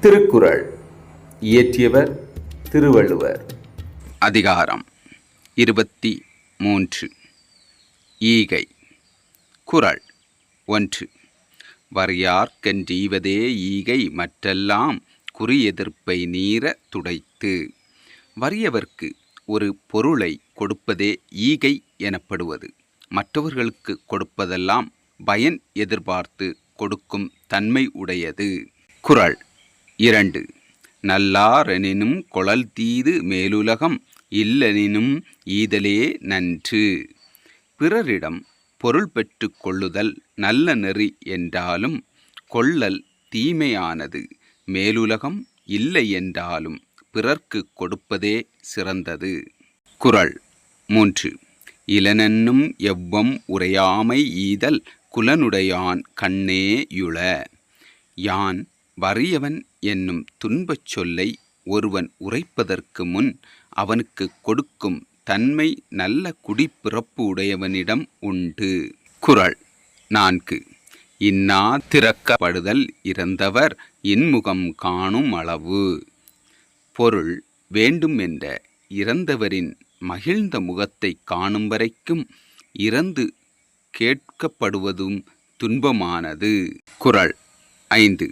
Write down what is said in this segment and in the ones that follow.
திருக்குறள். இயற்றியவர் திருவள்ளுவர். அதிகாரம் இருபத்தி மூன்று. ஈகை. குறள் ஒன்று. வறியார்க்கன்றீவதே ஈகை மற்றெல்லாம் குறியெதிர்ப்பை நீர துடைத்து. வறியவர்க்கு ஒரு பொருளை கொடுப்பதே ஈகை எனப்படுவது. மற்றவர்களுக்கு கொடுப்பதெல்லாம் பயன் எதிர்பார்த்து கொடுக்கும் தன்மை உடையது. குறள் இரண்டு. நல்லாரெனினும் கொளல் தீது மேலுலகம் இல்லெனினும் ஈதலே நன்று. பிறரிடம் பொருள் பெற்று கொள்ளுதல் நல்ல நெறி என்றாலும் கொள்ளல் தீமையானது மேலுலகம் இல்லை என்றாலும் பிறர்க்கு கொடுப்பதே சிறந்தது. குரல் மூன்று. இளனென்னும் எவ்வம் உரையாமை ஈதல் குலனுடையான் கண்ணே யுள. யான் வறியவன் என்னும் துன்பச் சொல்லை ஒருவன் உரைப்பதற்கு முன் அவனுக்கு கொடுக்கும் தன்மை நல்ல குடிப்பிறப்பு உடையவனிடம் உண்டு. குரல் நான்கு. இன்னா திறக்கப்படுதல் இறந்தவர் இன்முகம் காணும் அளவு. பொருள் வேண்டும் என்ற இறந்தவரின் மகிழ்ந்த முகத்தை காணும் வரைக்கும் இறந்து கேட்கப்படுவதும் துன்பமானது. குறள் ஐந்து.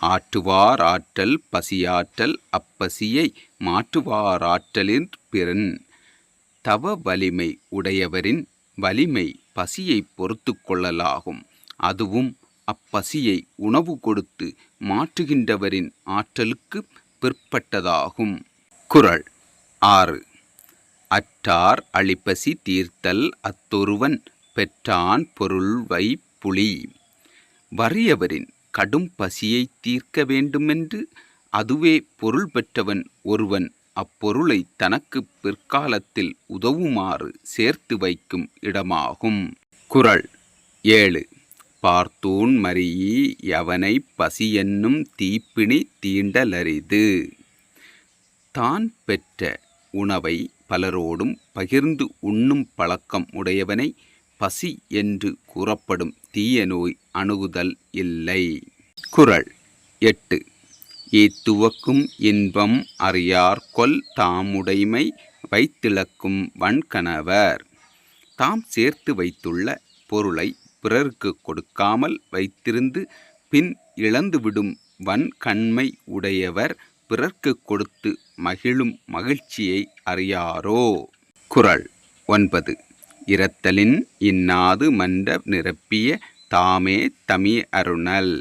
ஆற்றுவார் ஆற்றல் பசியாற்றல் அப்பசியை மாற்றுவாராற்றலின் பிறன். தவ வலிமை உடையவரின் வலிமை பசியை பொறுத்து கொள்ளலாகும். அதுவும் அப்பசியை உணவு கொடுத்து மாற்றுகின்றவரின் ஆற்றலுக்கு பிற்பட்டதாகும். குரல் ஆறு. அற்றார் அழிப்பசி தீர்த்தல் அத்தொருவன் பெற்றான் பொருள்வை புலி. வறியவரின் கடும் பசியை தீர்க்க வேண்டுமென்று அதுவே பொருள் பெற்றவன் ஒருவன் அப்பொருளை தனக்கு பிற்காலத்தில் உதவுமாறு சேர்த்து வைக்கும் இடமாகும். குரல் ஏழு. பார்த்தூன் மறியி எவனை பசி என்னும் தீப்பிணி தீண்டலரிது. தான் பெற்ற உணவை பலரோடும் பகிர்ந்து உண்ணும் பழக்கம் உடையவனை பசி என்று கூறப்படும் தீய நோய் அணுகுதல் இல்லை. குரல் எட்டு. ஏத்துவக்கும் இன்பம் அறியார் கொல் தாமுடைமை வைத்திழக்கும் வன்கணவர் தாம் சேர்த்து வைத்துள்ள பொருளை பிறருக்கு கொடுக்காமல் வைத்திருந்து பின் இழந்துவிடும் வன்கண்மை உடையவர் பிறர்க்கு கொடுத்து மகிழும் மகிழ்ச்சியை அறியாரோ? குரல் ஒன்பது. இரத்தலின் இன்னாது மண்ட நிரப்பிய தாமே தமி அருணல்.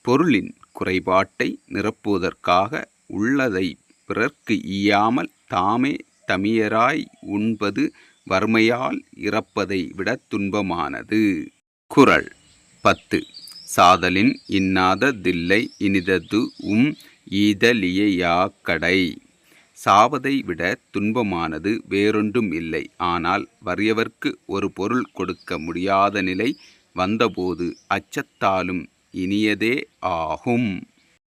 பொருளின் குறைபாட்டை நிரப்புவதற்காக உள்ளதை பிறர்க்கு ஈயாமல் தாமே தமியராய் உண்பது வறுமையால் இறப்பதை விட துன்பமானது. குரல் பத்து. சாதலின் இன்னாத தில்லை இனிதது உம் ஈதலியாக்கடை சாவதை விட துன்பமானது வேறொன்றும் இல்லை. ஆனால் வறியவர்க்கு ஒரு பொருள் கொடுக்க முடியாத நிலை வந்தபோது அச்சத்தாலும் இனியதே ஆகும்.